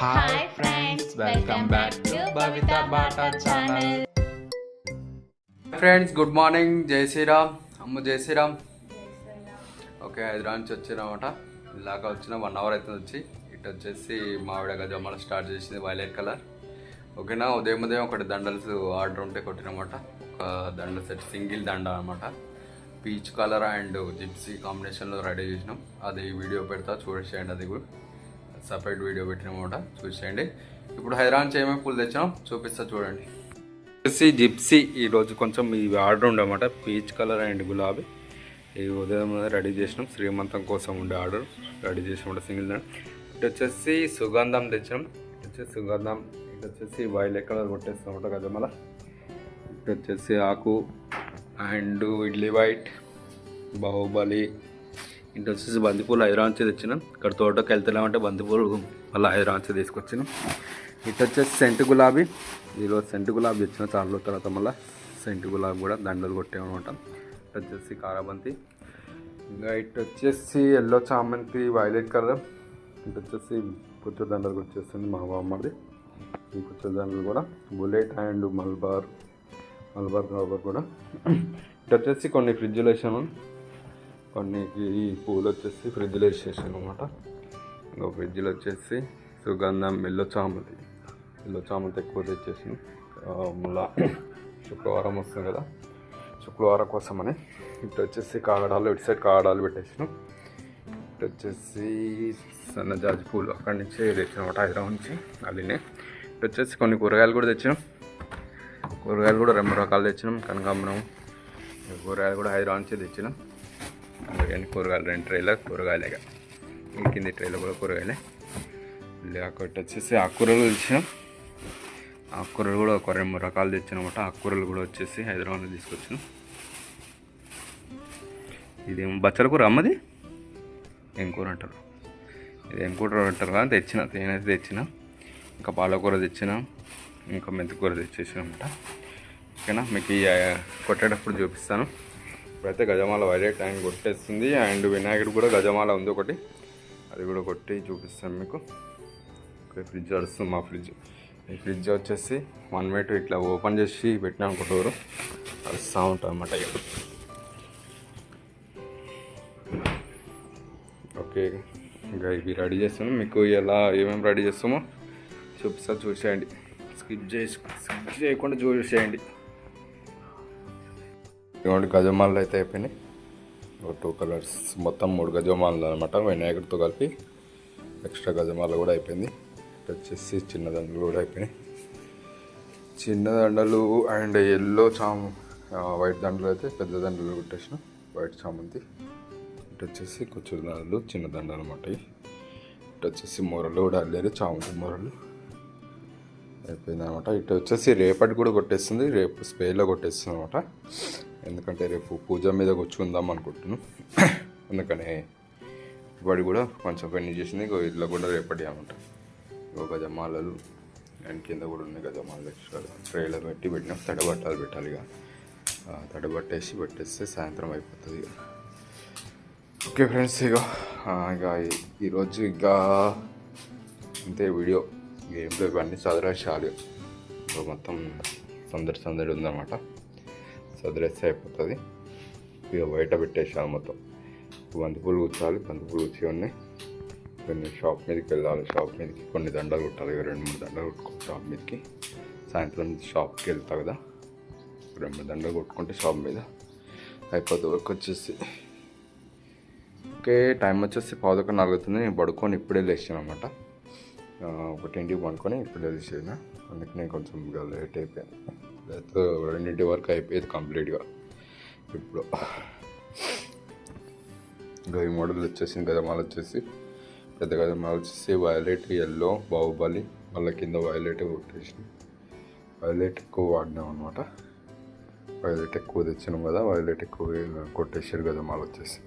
Hi friends welcome back to Bavitha బాటా channel friends good morning జై శ్రీరామ్ అమ్మ జై శ్రీరామ్ ఓకే హైదరాబాద్ నుంచి వచ్చినామట. ఇలాగ వచ్చిన వన్ అవర్ అవుతుంది వచ్చి. ఇటు వచ్చేసి మావిడ గజమాల స్టార్ట్ చేసింది వైలెట్ కలర్ ఓకేనా? ఉదయం ఉదయం ఒకటి దండల్స్ ఆర్డర్ ఉంటే కొట్టినమాట. ఒక దండ సెట్ సింగిల్ దండ అనమాట పీచ్ కలర్ అండ్ జిప్సీ కాంబినేషన్లో రెడీ చేసినాం. అది వీడియో పెడతా చూసేయండి అది కూడా. సపరేట్ వీడియో పెట్టినమాట చూసేయండి. ఇప్పుడు హైదరాబాద్ నుంచి ఏమేమి పూలు తెచ్చాం చూపిస్తా చూడండి. జిప్సీ జిప్సీ ఈరోజు కొంచెం ఈ ఆర్డర్ ఉండమాట పీచ్ కలర్ అండ్ గులాబీ. ఈ ఉదయం రెడీ చేసినాం. శ్రీమంతం కోసం ఉండే ఆర్డర్. రెడీ చేసినాం సింగిల్ ఇటు వచ్చేసి సుగంధం తెచ్చినాం. ఇటు వచ్చేసి సుగంధం ఇటు వచ్చేసి వైలెట్ కలర్ కొట్టేస్తాం కదా మళ్ళీ ఇటు వచ్చేసి ఆకు అండ్ ఇడ్లీ వైట్ బాహుబలి ఇటు వచ్చేసి బంతిపూలు హైదరాబాద్ నుంచి తెచ్చినాం. ఇక్కడ తోటకి వెళ్తున్నామంటే బంతిపూలు మళ్ళీ హైదరాబాద్ నుంచి తీసుకొచ్చినాం. ఇటు వచ్చేసి సెంటు గులాబీ. ఈరోజు సెంటు గులాబీ తెచ్చిన. చాలా రోజుల తర్వాత మళ్ళీ సెంటు గులాబీ కూడా దండలు కొట్టేమన్నమాట. ఇటు వచ్చేసి కారాబంతి. ఇంకా ఇటు వచ్చేసి ఎల్లో చామంతి వైలెట్ కలర్ ఇటు వచ్చేసి పుచ్చు దండలు వచ్చేస్తుంది మా బామ్మది. ఈ పుచ్చు దండలు కూడా bullet and Malabar Malabar cover కూడా. ఇటు వచ్చేసి కొన్ని ఫ్రిడ్జ్లు వేసాను. కొన్ని ఈ పూలు వచ్చేసి ఫ్రిడ్జ్లో వేసేసాను అనమాట ఇంకో ఫ్రిడ్జ్లో వచ్చేసి సుగంధం ఎల్లో చామంతి. ఎల్లో చామంతి ఎక్కువ తెచ్చేసి మళ్ళా శుక్రవారం వస్తుంది కదా. శుక్రవారం కోసమని ఇటు వచ్చేసి కాగడాలు ఇటు సైడ్ కాగడాలు పెట్టేసాను. ఇటు వచ్చేసి సన్నజాజి పూలు అక్కడి నుంచి తెచ్చినమాట హైదరాబాద్ నుంచి అదినే ఇటు వచ్చేసి కొన్ని కూరగాయలు కూడా తెచ్చినాం. కూరగాయలు కూడా రెండు రకాలు తెచ్చినాం. కనకాంబరం కూరగాయలు కూడా హైదరాబాద్ నుంచి తెచ్చినాం. అందుకని కూరగాయలు రెండు ట్రైలో కూరగాయలే ఈ కింది ట్రైలో కూడా కూరగాయలే. లేకపోతే వచ్చేసి ఆకుకూరలు తెచ్చినాం. ఆకుకూరలు కూడా ఒక రెండు మూడు రకాలు తెచ్చినమాట ఆకుకూరలు కూడా వచ్చేసి హైదరాబాద్లో తీసుకొచ్చినాం. ఇదేం బచ్చల కూర అమ్మది ఏం కూర అంటారు? ఇది ఏం కూర అంటారు కదా తెచ్చిన. నేనైతే తెచ్చిన. ఇంకా పాలకూర తెచ్చిన. ఇంకా మెంతికూర తెచ్చేసినమాట ఓకేనా? మీకు ఈ కొట్టేటప్పుడు చూపిస్తాను. ఇప్పుడైతే గజమాల వైలెట్ ఆయన కొట్టేస్తుంది అండ్ వినాయకుడు కూడా గజమాల ఉంది ఒకటి. అది కూడా కొట్టి చూపిస్తాను మీకు. ఓకే ఫ్రిడ్జ్ నడుస్తుంది మా ఫ్రిడ్జ్. ఈ ఫ్రిడ్జ్ వచ్చేసి వన్ వే టూ ఇట్లా ఓపెన్ చేసి పెట్టినాం అనుకుంటారు డోరు. నడుస్తూ ఉంటుంది అన్నమాట ఇక. ఓకే ఇంకా ఇవి రెడీ చేస్తాను మీకు ఎలా ఏమేమి రెడీ చేస్తామో చూపిస్తా చూసేయండి. స్కిప్ చేసి స్కిప్ చేయకుండా చూసేయండి. ఇటువంటి గజమాలు అయితే అయిపోయినాయి. ఒక టూ కలర్స్ మొత్తం మూడు గజమాలు అనమాట వినాయకుడితో కలిపి ఎక్స్ట్రా గజమాల కూడా అయిపోయింది. ఇటు వచ్చేసి చిన్న దండలు కూడా అయిపోయినాయి. చిన్న దండలు అండ్ ఎల్లో చాము వైట్ దండలు అయితే పెద్ద దండలు కొట్టేసిన వైట్ చామంతి. ఇటు వచ్చేసి కూర్చుని దండలు చిన్న దండలు అనమాట ఇటు వచ్చేసి మొరలు కూడా అల్లేరు చామంతి మూరలు. అయిపోయింది అనమాట ఇటు వచ్చేసి రేపటి కూడా కొట్టేస్తుంది. రేపు స్పేలో కొట్టేస్తుంది అనమాట ఎందుకంటే రేపు పూజ మీద కూర్చుందాం అనుకుంటున్నాను అందుకనే ఇప్పటి కూడా కొంచెం పెళ్ళి చేసింది ఇంకో ఇట్లా కూడా రేపటి అనమాట ఇంకో గజమాలలు అండ్ కింద కూడా ఉన్నాయి గజమాలలు ఎక్స్ట్రా ట్రేలో పెట్టి పెట్టినాం. తడబట్టాలు పెట్టాలి ఇక. తడబట్టేసి పెట్టేస్తే సాయంత్రం అయిపోతుంది ఇక. ఓకే ఫ్రెండ్స్ ఇక ఇక ఈరోజు ఇక అంతే వీడియో. గేమ్లో ఇవన్నీ చదరాశాలి ఇప్పుడు మొత్తం సందడి సందడి ఉందన్నమాట. చదివేస్తే అయిపోతుంది. ఇక బయట పెట్టేసాను మొత్తం. బంతిపూలు కూర్చోాలి బంతిపూలు కూర్చి ఉన్నాయి కొన్ని షాప్ మీదకి వెళ్ళాలి. షాప్ మీదకి కొన్ని దండలు కుట్టాలి. రెండు మూడు దండలు కుట్టుకోవాలి షాప్ మీదకి. సాయంత్రం షాప్కి వెళ్తా కదా. రెండు మూడు దండలు కొట్టుకుంటే షాప్ మీద అయిపోతుంది. వర్క్ వచ్చేసి ఓకే టైం వచ్చేసి పావుదొక నలుగుతుంది నేను పడుకొని ఇప్పుడే లేచాను అనమాట ఒకటింటికి పడుకొని ఇప్పుడే లేచాను అందుకనే కొంచెం ఇక లేట్ అయిపోయింది. లేకపోతే రెండింటి వరకు అయిపోయేది కంప్లీట్గా. ఇప్పుడు ఇంకా ఈ మోడల్ వచ్చేసింది గజమాల వచ్చేసి పెద్ద గజమాల వచ్చేసి వైలెట్ ఎల్లో బాహుబలి మళ్ళీ కింద వైలెట్ కొట్టేసి వైలెట్ ఎక్కువ వాడినాం అనమాట వైలెట్ ఎక్కువ తెచ్చినాం కదా వైలెట్ ఎక్కువ కొట్టేసారు గజమాల వచ్చేసి.